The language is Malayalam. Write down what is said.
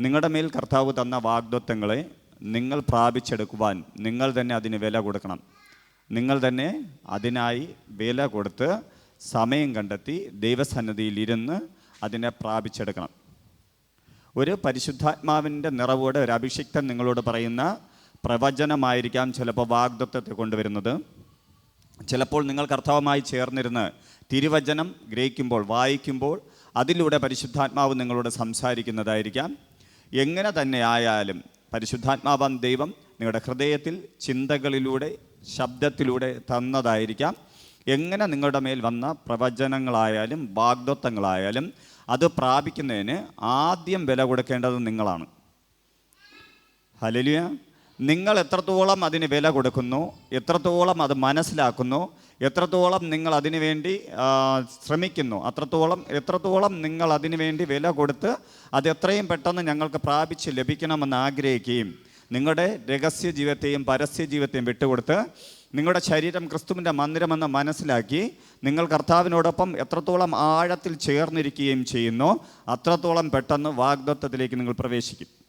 നിങ്ങളുടെ മേൽ കർത്താവ് തന്ന വാഗ്ദത്വങ്ങളെ നിങ്ങൾ പ്രാപിച്ചെടുക്കുവാൻ നിങ്ങൾ തന്നെ അതിന് വില കൊടുക്കണം. നിങ്ങൾ തന്നെ അതിനായി വില കൊടുത്ത് സമയം കണ്ടെത്തി ദൈവസന്നദ്ധിയിലിരുന്ന് അതിനെ പ്രാപിച്ചെടുക്കണം. ഒരു പരിശുദ്ധാത്മാവിന്റെ നിറവോടെ ഒരു അഭിഷിക്തൻ നിങ്ങളോട് പറയുന്ന പ്രവചനമായിരിക്കാം ചിലപ്പോൾ വാഗ്ദത്വത്തെ കൊണ്ടുവരുന്നത്. ചിലപ്പോൾ നിങ്ങൾ കർത്താവുമായി ചേർന്നിരുന്ന് തിരുവചനം ഗ്രഹിക്കുമ്പോൾ വായിക്കുമ്പോൾ അതിലൂടെ പരിശുദ്ധാത്മാവ് നിങ്ങളോട് സംസാരിക്കുന്നതായിരിക്കാം. എങ്ങനെ തന്നെ ആയാലും പരിശുദ്ധാത്മാവാൻ ദൈവം നിങ്ങളുടെ ഹൃദയത്തിൽ ചിന്തകളിലൂടെ ശബ്ദത്തിലൂടെ തന്നതായിരിക്കാം. എങ്ങനെ നിങ്ങളുടെ മേൽ വന്ന പ്രവചനങ്ങളായാലും വാഗ്ദത്വങ്ങളായാലും അത് പ്രാപിക്കുന്നതിന് ആദ്യം വില കൊടുക്കേണ്ടത് നിങ്ങളാണ്. ഹലലിയ നിങ്ങൾ എത്രത്തോളം അതിന് വില കൊടുക്കുന്നു എത്രത്തോളം അത് മനസ്സിലാക്കുന്നു എത്രത്തോളം നിങ്ങൾ അതിനു വേണ്ടി ശ്രമിക്കുന്നു അത്രത്തോളം എത്രത്തോളം നിങ്ങൾ അതിനു വേണ്ടി വില കൊടുത്ത് അത് എത്രയും പെട്ടെന്ന് ഞങ്ങൾക്ക് പ്രാപിച്ച് ലഭിക്കണമെന്ന് ആഗ്രഹിക്കുകയും നിങ്ങളുടെ രഹസ്യ ജീവിതത്തെയും പരസ്യ ജീവിതത്തെയും വിട്ടുകൊടുത്ത് നിങ്ങളുടെ ശരീരം ക്രിസ്തുവിന്റെ മന്ദിരമെന്ന് മനസ്സിലാക്കി നിങ്ങൾ കർത്താവിനോടൊപ്പം എത്രത്തോളം ആഴത്തിൽ ചേർന്നിരിക്കുകയും ചെയ്യുന്നു അത്രത്തോളം പെട്ടെന്ന് വാഗ്ദത്വത്തിലേക്ക് നിങ്ങൾ പ്രവേശിക്കും.